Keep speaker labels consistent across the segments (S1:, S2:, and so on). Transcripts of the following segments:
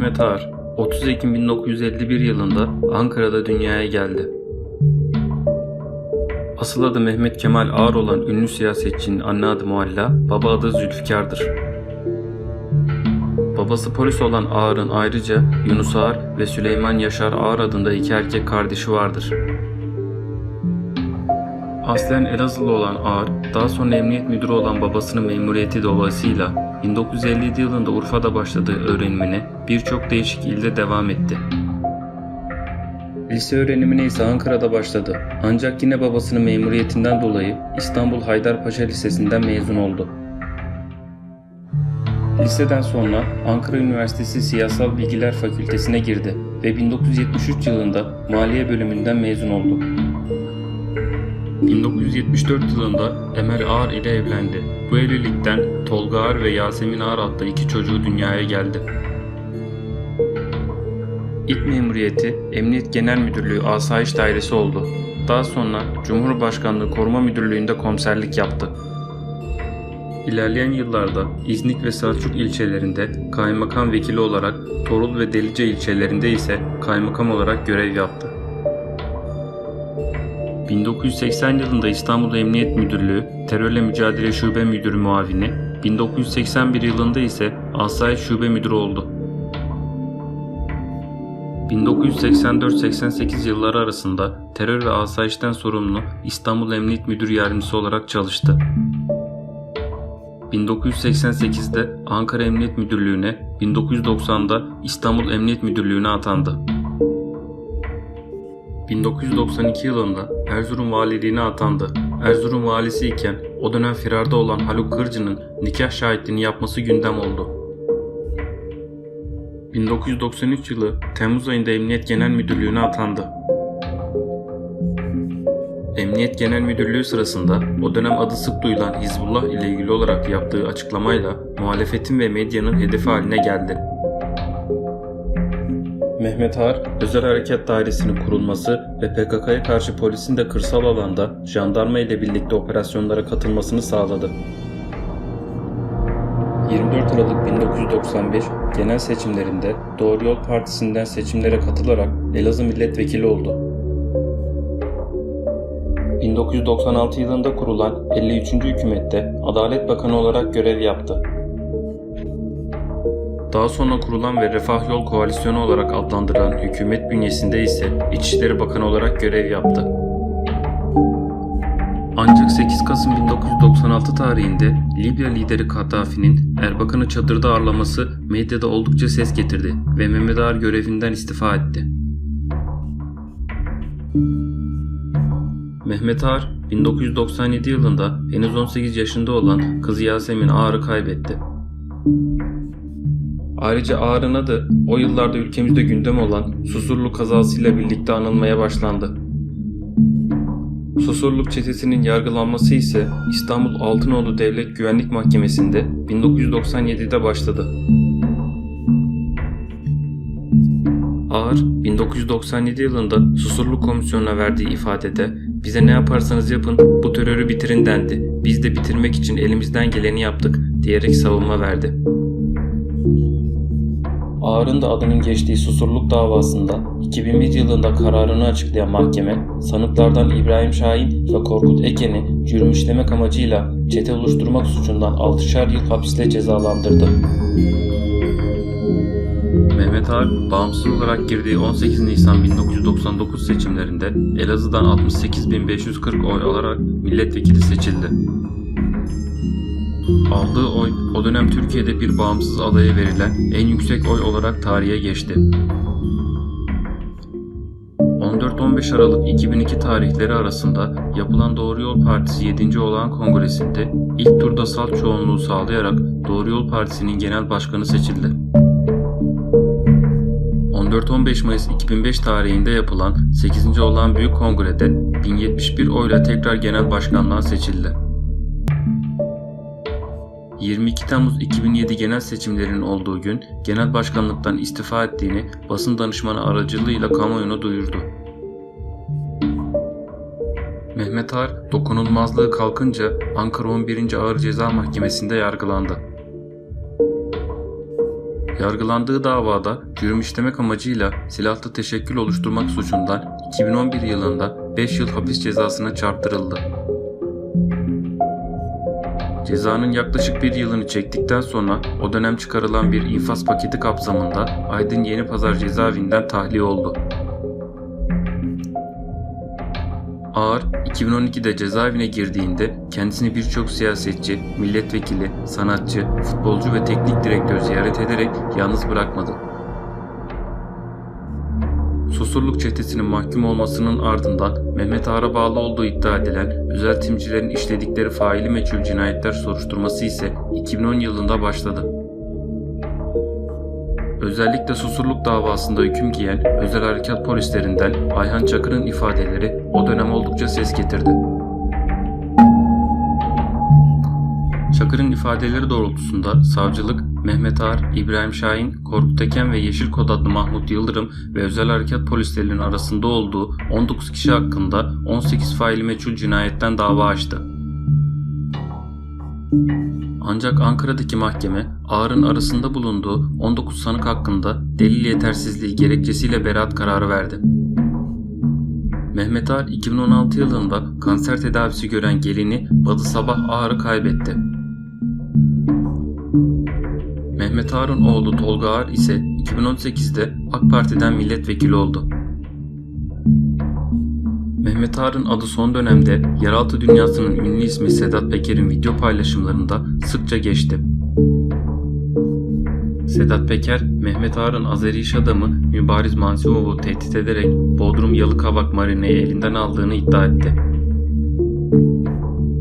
S1: Mehmet Ağar 30 Ekim 1951 yılında Ankara'da dünyaya geldi. Asıl adı Mehmet Kemal Ağar olan ünlü siyasetçinin anne adı Mualla, baba adı Zülfikar'dır. Babası polis olan Ağar'ın ayrıca Yunus Ağar ve Süleyman Yaşar Ağar adında iki erkek kardeşi vardır. Aslen Elazığlı olan Ağar, daha sonra emniyet müdürü olan babasının memuriyeti dolayısıyla 1957 yılında Urfa'da başladığı öğrenimine birçok değişik ilde devam etti. Lise öğrenimine ise Ankara'da başladı. Ancak yine babasının memuriyetinden dolayı İstanbul Haydarpaşa Lisesi'nden mezun oldu. Liseden sonra Ankara Üniversitesi Siyasal Bilgiler Fakültesine girdi ve 1973 yılında Maliye bölümünden mezun oldu. 1974 yılında Emel Ağar ile evlendi. Bu evlilikten Tolga Ağar ve Yasemin Ağar adlı iki çocuğu dünyaya geldi. İlk memuriyeti Emniyet Genel Müdürlüğü Asayiş Dairesi oldu. Daha sonra Cumhurbaşkanlığı Koruma Müdürlüğü'nde komiserlik yaptı. İlerleyen yıllarda İznik ve Selçuk ilçelerinde kaymakam vekili olarak, Torul ve Delice ilçelerinde ise kaymakam olarak görev yaptı. 1980 yılında İstanbul Emniyet Müdürlüğü Terörle Mücadele Şube Müdürü Muavini, 1981 yılında ise Asayiş Şube Müdürü oldu. 1984-88 yılları arasında terör ve asayişten sorumlu İstanbul Emniyet Müdür Yardımcısı olarak çalıştı. 1988'de Ankara Emniyet Müdürlüğü'ne, 1990'da İstanbul Emniyet Müdürlüğü'ne atandı. 1992 yılında Erzurum valiliğine atandı. Erzurum valisi iken o dönem firarda olan Haluk Kırcı'nın nikah şahitliğini yapması gündem oldu. 1993 yılı Temmuz ayında Emniyet Genel Müdürlüğü'ne atandı. Emniyet Genel Müdürlüğü sırasında o dönem adı sık duyulan Hizbullah ile ilgili olarak yaptığı açıklamayla muhalefetin ve medyanın hedefi haline geldi. Mehmet Ağar, Özel Harekat Dairesi'nin kurulması ve PKK'ya karşı polisin de kırsal alanda jandarma ile birlikte operasyonlara katılmasını sağladı. 24 Aralık 1995 genel seçimlerinde Doğru Yol Partisi'nden seçimlere katılarak Elazığ milletvekili oldu. 1996 yılında kurulan 53. hükümette Adalet Bakanı olarak görev yaptı. Daha sonra kurulan ve Refah Yol Koalisyonu olarak adlandırılan hükümet bünyesinde ise İçişleri Bakanı olarak görev yaptı. Ancak 8 Kasım 1996 tarihinde Libya lideri Kaddafi'nin Erbakan'ı çadırda ağırlaması medyada oldukça ses getirdi ve Mehmet Ağar görevinden istifa etti. Mehmet Ağar 1997 yılında henüz 18 yaşında olan kızı Yasemin Ağar'ı kaybetti. Ayrıca Ağar'ın adı o yıllarda ülkemizde gündem olan Susurluk kazasıyla birlikte anılmaya başlandı. Susurluk çetesinin yargılanması ise İstanbul Altınoğlu Devlet Güvenlik Mahkemesi'nde 1997'de başladı. Ağar 1997 yılında Susurluk Komisyonu'na verdiği ifadede bize ne yaparsanız yapın bu terörü bitirin dendi. Biz de bitirmek için elimizden geleni yaptık diyerek savunma verdi. Ağar'ın da adının geçtiği Susurluk davasında 2001 yılında kararını açıklayan mahkeme, sanıklardan İbrahim Şahin ve Korkut Eken'i cürüm işlemek amacıyla çete oluşturmak suçundan 6'şer yıl hapisle cezalandırdı. Mehmet Ağar, bağımsız olarak girdiği 18 Nisan 1999 seçimlerinde Elazığ'dan 68.540 oy alarak milletvekili seçildi. Aldığı oy o dönem Türkiye'de bir bağımsız adaya verilen en yüksek oy olarak tarihe geçti. 14-15 Aralık 2002 tarihleri arasında yapılan Doğru Yol Partisi 7. olağan kongresinde ilk turda salt çoğunluğu sağlayarak Doğru Yol Partisi'nin genel başkanı seçildi. 14-15 Mayıs 2005 tarihinde yapılan 8. olağan büyük kongrede 1071 oyla tekrar genel başkanlığa seçildi. 22 Temmuz 2007 genel seçimlerinin olduğu gün genel başkanlıktan istifa ettiğini basın danışmanı aracılığıyla kamuoyuna duyurdu. Mehmet Ağar dokunulmazlığı kalkınca Ankara 11. Ağır Ceza Mahkemesi'nde yargılandı. Yargılandığı davada cürüm işlemek amacıyla silahlı teşekkül oluşturmak suçundan 2011 yılında 5 yıl hapis cezasına çarptırıldı. Cezanın yaklaşık bir yılını çektikten sonra o dönem çıkarılan bir infaz paketi kapsamında Aydın Yeni Pazar cezaevinden tahliye oldu. Ağar 2012'de cezaevine girdiğinde kendisini birçok siyasetçi, milletvekili, sanatçı, futbolcu ve teknik direktör ziyaret ederek yalnız bırakmadı. Susurluk çetesinin mahkum olmasının ardından Mehmet Ağar'a bağlı olduğu iddia edilen özel timcilerin işledikleri faili meçhul cinayetler soruşturması ise 2010 yılında başladı. Özellikle Susurluk davasında hüküm giyen özel harekat polislerinden Ayhan Çakır'ın ifadeleri o dönem oldukça ses getirdi. Çakır'ın ifadeleri doğrultusunda savcılık Mehmet Ağar, İbrahim Şahin, Korkut Eken ve Yeşil Kod adlı Mahmut Yıldırım ve özel harekat polislerinin arasında olduğu 19 kişi hakkında 18 faili meçhul cinayetten dava açtı. Ancak Ankara'daki mahkeme Ağar'ın arasında bulunduğu 19 sanık hakkında delil yetersizliği gerekçesiyle beraat kararı verdi. Mehmet Ağar 2016 yılında kanser tedavisi gören gelini Badı Sabah Ağar'ı kaybetti. Mehmet Ağar'ın oğlu Tolga Ağar ise 2018'de AK Parti'den milletvekili oldu. Mehmet Ağar'ın adı son dönemde yeraltı dünyasının ünlü ismi Sedat Peker'in video paylaşımlarında sıkça geçti. Sedat Peker, Mehmet Ağar'ın Azeri iş adamı Mübariz Mansimov'u tehdit ederek Bodrum Yalıkavak Marine'yi elinden aldığını iddia etti.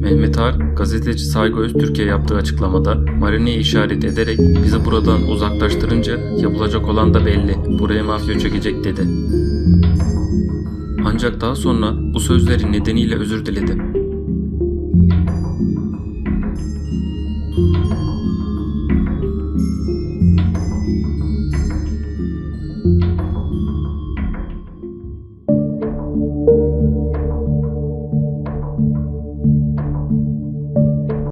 S1: Mehmet Ağar, gazeteci Saygı Öztürk'e yaptığı açıklamada Marine'yi işaret ederek bizi buradan uzaklaştırınca yapılacak olan da belli, buraya mafya çökecek dedi. Ancak daha sonra bu sözleri nedeniyle özür diledi.